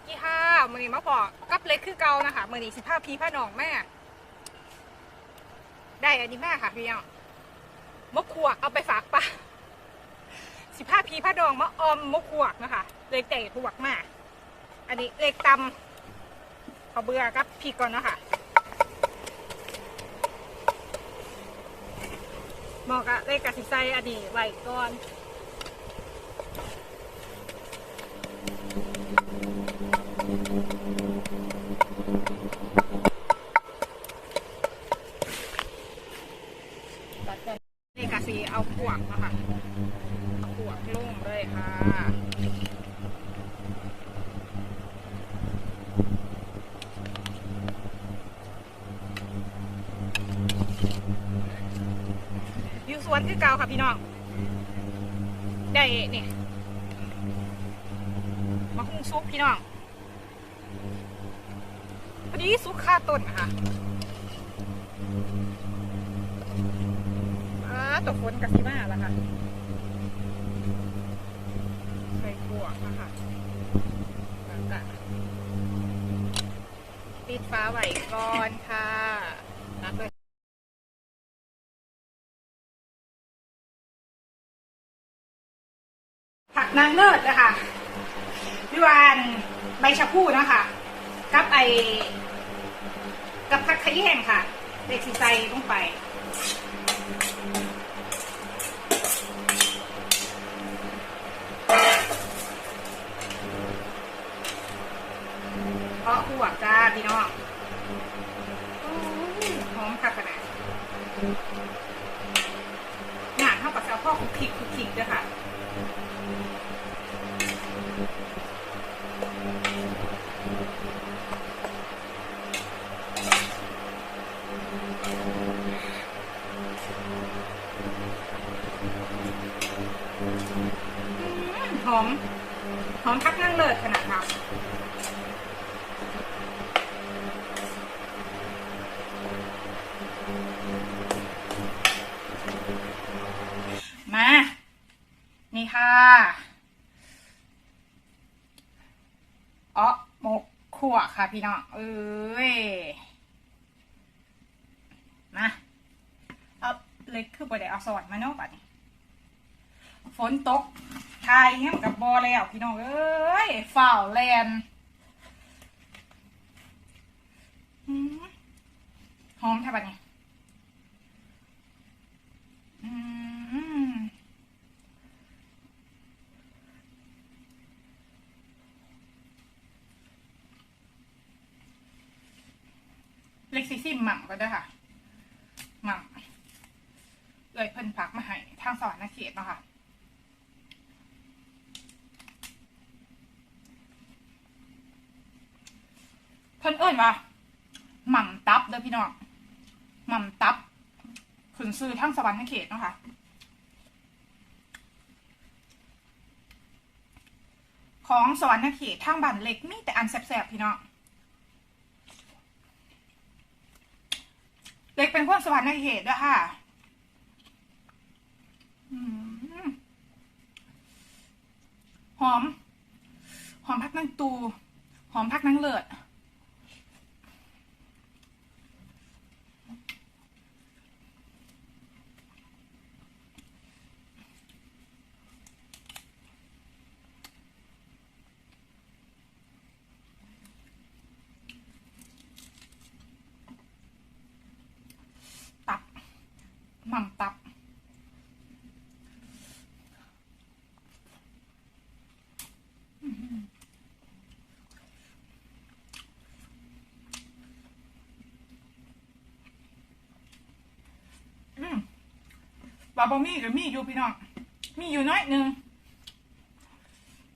สดีค่ะมือนี้มาพอกับเล็กคือเก่านะคะมือนี้สิผ้าพีผ้าหนองแม่ ได้อันนี้แม่ค่ะพี่น้องมะขวกเอาไปฝากปะสิผ้าพีผ้าดองมะออมมะขวกนะคะ เล็กแต่ขวกมากอันนี้เล็กตำเขาเบื่อกับพีก่อนนะคะหมอกะเล็กกับสิใส่อันนี้ไว้ก่อนกะสีเอาขวกนะคะเอาขวกลง เลยค่ะ อยู่สวนคือเก่าค่ะพี่น้อง ได้เนี่ยมาคุ้งซุปพี่น้องพอดีซุปค่าต้นค่ะตกฝนกับซีมาแล้วค่ะใส่บวกนะคะแล้วก็ ปิดฟ้าไว้ก่อนค่ะนับเลยผักนางเลิศนะคะพี่วานใบชะพูนะคะกับไอกับผักขยงค่ะเด็กสีใส่ลงไปเพราะหัวจ้าพี่น้องโอ้ยหอมคักขนาด งานเท่ากับเซลพ่อคุกคิกคุกคิกด้วยค่ะหอม หอมคักนั่งเลิศขนาดค่ะมา นี่ ค่ะอ๋อหมกขวค่ะพี่น้อง เอ้ยมาเอาเล็กคือประเดี๋ยวเอาสวัสดมาเนาะบัดฝนตกทายเงี้ยกับบอแล้วพี่น้อง เอ้ยฝ่าวแลนหอมแท่บัดนี้ อืม เล็กซิซิมหม่ำก็ได้ค่ะหม่ำเลยเพิ่นพักมาให้ทางสอนนักเขียนเนาะค่ะเพิ่นเอิ้นว่าหม่ำตับเด้อพี่น้องหม่ำตับขึ้นซื้อทั้งสวรรค์ทั้งเขตเนาะคะของสวรรค์ทั้งเขตทั้งบ้านเล็กมีแต่อันแสบๆพี่น้อง เล็กเป็นคนสวรรค์ในเหตด้วยค่ะอืมหอม หอมพักนั่งตู หอมพักนั่งเลิศ ตับ หม่ำตับ อืมบาบะมี่กับมี่อยู่พี่น้อง มีอยู่น้อยหนึ่ง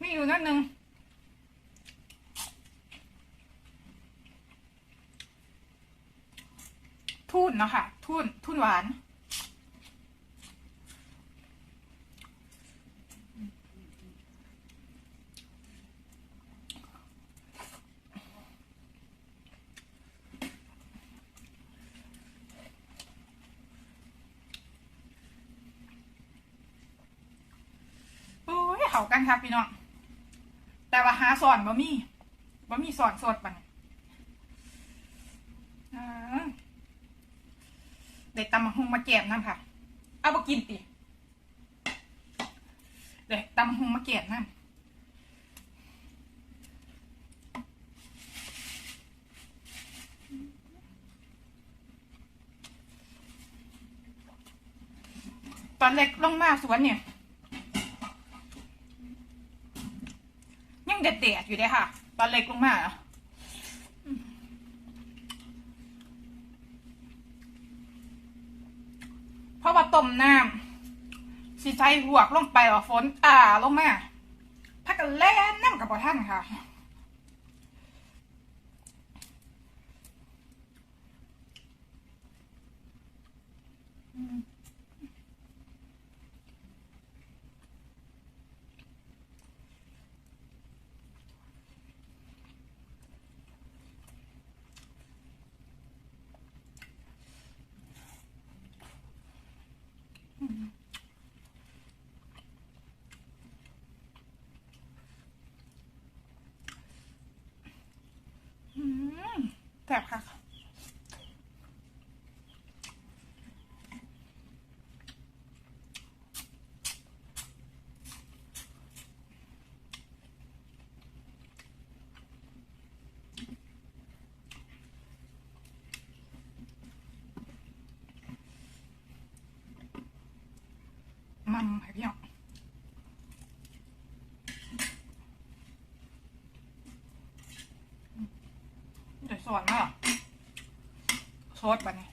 มีอยู่น้อยหนึ่งทุ่นเนาะค่ะทุ่นทุ่นหวาน เขากันครับพี่น้อง แต่ว่าหาสอนบ่มีบะมี่สอนสดปันอ่าเด็ดตำมะฮงมาแกมน้ำค่ะ เอาบกินติเด็ดตำมะฮงมาแกมน้ำตอนเล็กลงมาสวนเนี่ย ยังเด็ดๆอยู่เลยค่ะ ตอนเล็กลงมาเพราะว่าต้มน้ำสีใจหวกลงไปหรอฝนอ่าลงมาพักกันแล่นน้ำกับพอท่านค่ะ อื มแซ่บค่ะ มัมค่ะพี่น้องเดี๋ยวสอนมาเหรอ อสบันนี้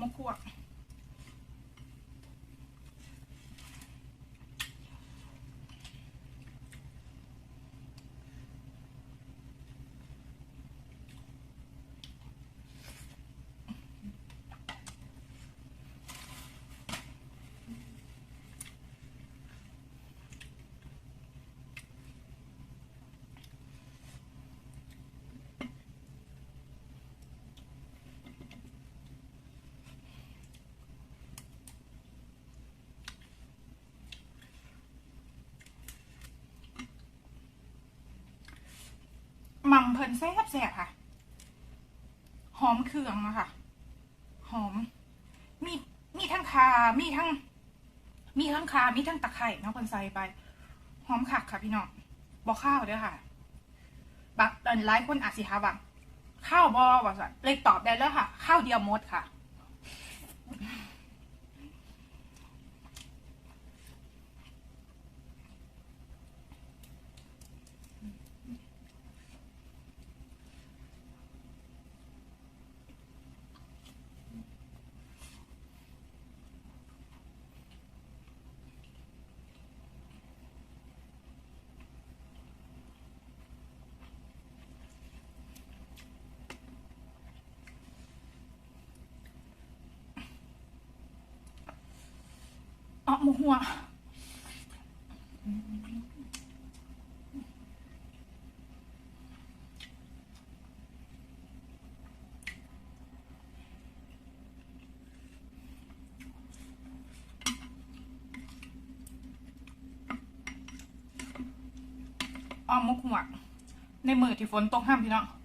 มะขวด มัมเพลินแซ่บแซ่บค่ะ หอมเครื่องอะค่ะ หอม มีมีทั้งคา มีทั้ง มีทั้งคา มีทั้งตะไคร่เน้องคนใส่ไป หอมคักค่ะพี่น้องบอกข้าวเด้อค่ะบักตอนไลายคนอาจสิหาบังข้าวบอว่าสันเลยตอบได้แล้วค่ะ ข้าวเดียวมดค่ะ นัวอ้อมมุกหัวในมือที่ฝนตกห้ามพี่น้อง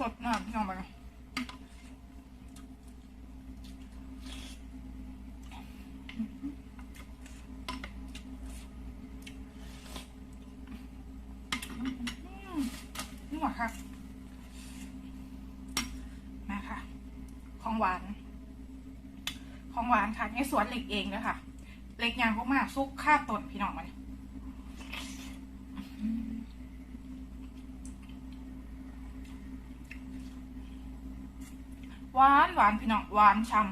สดน้ำพี่น้องไปนี่หว่าค่ะ มาค่ะ ของหวาน ของหวานค่ะในสวนเหล็กเองเลยค่ะเหล็กยางพวกมากซุกค่าต้นพี่น้องมัน หวานหวานพี่น้องหวานช่ำ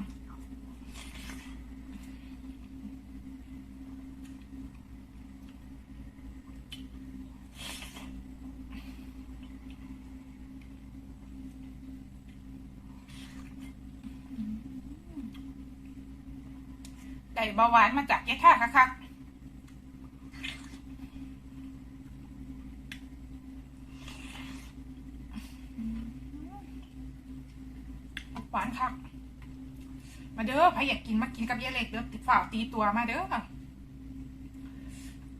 ได้เบาหวานมาจากยายค่าคักๆหวานคัก มาเด้อใครอยากกินมากินกับยายเล็กเด้อติดฝ่าตีตัวมาเด้อ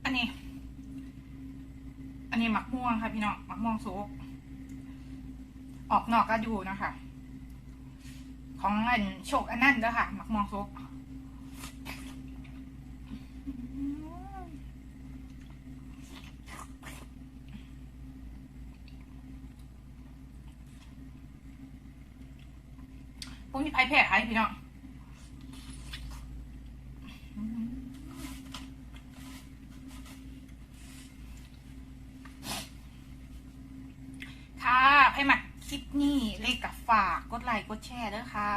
อันนี้ อันนี้หมักม่วงค่ะพี่น้องหมักม่วงสุกออกนอกก็ดูนะคะ ของอันโชคอันนั่นเด้อค่ะหมักม่วงสุกพวกนี้ไพ่แพ้ไอ้พี่น้องค่ะไพ่หมักคลิปนี้เลขกับฝากกดไลค์กด แชร์ด้วยค่ะ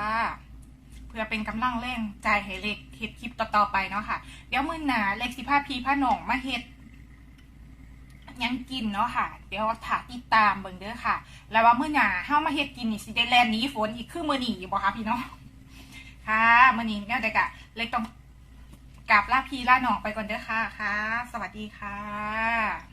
เพื่อเป็นกำลังแรงใจให้เลขเฮ็ดคลิปต่อๆไปเนาะค่ะ เดี๋ยวมื้อหนาเลขสิพาพีพาหนองมาเฮ็ดยังกินเนาะค่ะ เดี๋ยวถาติดตามเบิ่งเด้อค่ะ แล้วว่ามื้อหน้าเฮามาเฮ็ดกินนี่สิได้แลนนี้ฝนอีกคือมื้อนี้บ่คะพี่น้องค่ะมื้อนี้เนี่ยเด็กอะเล็กต้องกราบลาพี่ลาน้องไปก่อนเด้อค่ะค่ะ สวัสดีค่ะ